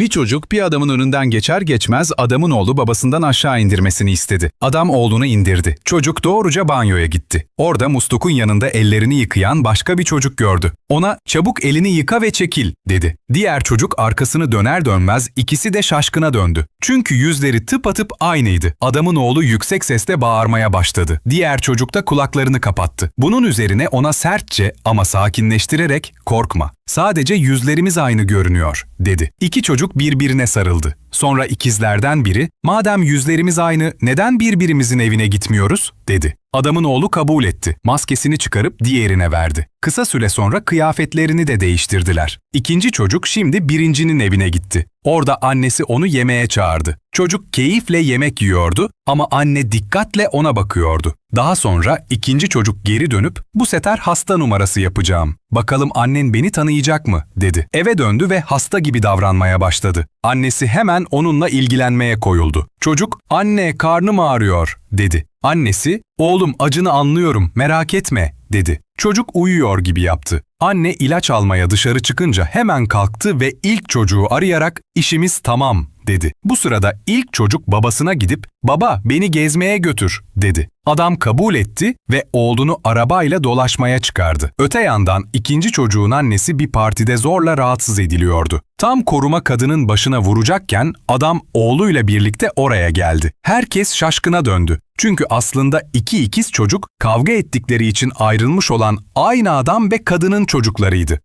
Bir çocuk bir adamın önünden geçer geçmez adamın oğlu babasından aşağı indirmesini istedi. Adam oğlunu indirdi. Çocuk doğruca banyoya gitti. Orada muslukun yanında ellerini yıkayan başka bir çocuk gördü. Ona çabuk elini yıka ve çekil dedi. Diğer çocuk arkasını döner dönmez ikisi de şaşkına döndü. Çünkü yüzleri tıpatıp aynıydı. Adamın oğlu yüksek sesle bağırmaya başladı. Diğer çocuk da kulaklarını kapattı. Bunun üzerine ona sertçe ama sakinleştirerek korkma. Sadece yüzlerimiz aynı görünüyor, dedi. İki çocuk birbirine sarıldı. Sonra ikizlerden biri, madem yüzlerimiz aynı, neden birbirimizin evine gitmiyoruz, dedi. Adamın oğlu kabul etti. Maskesini çıkarıp diğerine verdi. Kısa süre sonra kıyafetlerini de değiştirdiler. İkinci çocuk şimdi birincinin evine gitti. Orada annesi onu yemeğe çağırdı. Çocuk keyifle yemek yiyordu ama anne dikkatle ona bakıyordu. Daha sonra ikinci çocuk geri dönüp bu sefer hasta numarası yapacağım. Bakalım annen beni tanıyacak mı dedi. Eve döndü ve hasta gibi davranmaya başladı. Annesi hemen onunla ilgilenmeye koyuldu. Çocuk anne karnım ağrıyor dedi. Annesi oğlum acını anlıyorum merak etme dedi. Çocuk uyuyor gibi yaptı. Anne ilaç almaya dışarı çıkınca hemen kalktı ve ilk çocuğu arayarak işimiz tamam dedi. Bu sırada ilk çocuk babasına gidip baba beni gezmeye götür dedi. Adam kabul etti ve oğlunu arabayla dolaşmaya çıkardı. Öte yandan ikinci çocuğun annesi bir partide zorla rahatsız ediliyordu. Tam koruma kadının başına vuracakken adam oğluyla birlikte oraya geldi. Herkes şaşkına döndü. Çünkü aslında iki ikiz çocuk kavga ettikleri için ayrılmış olan aynı adam ve kadının çocuklarıydı.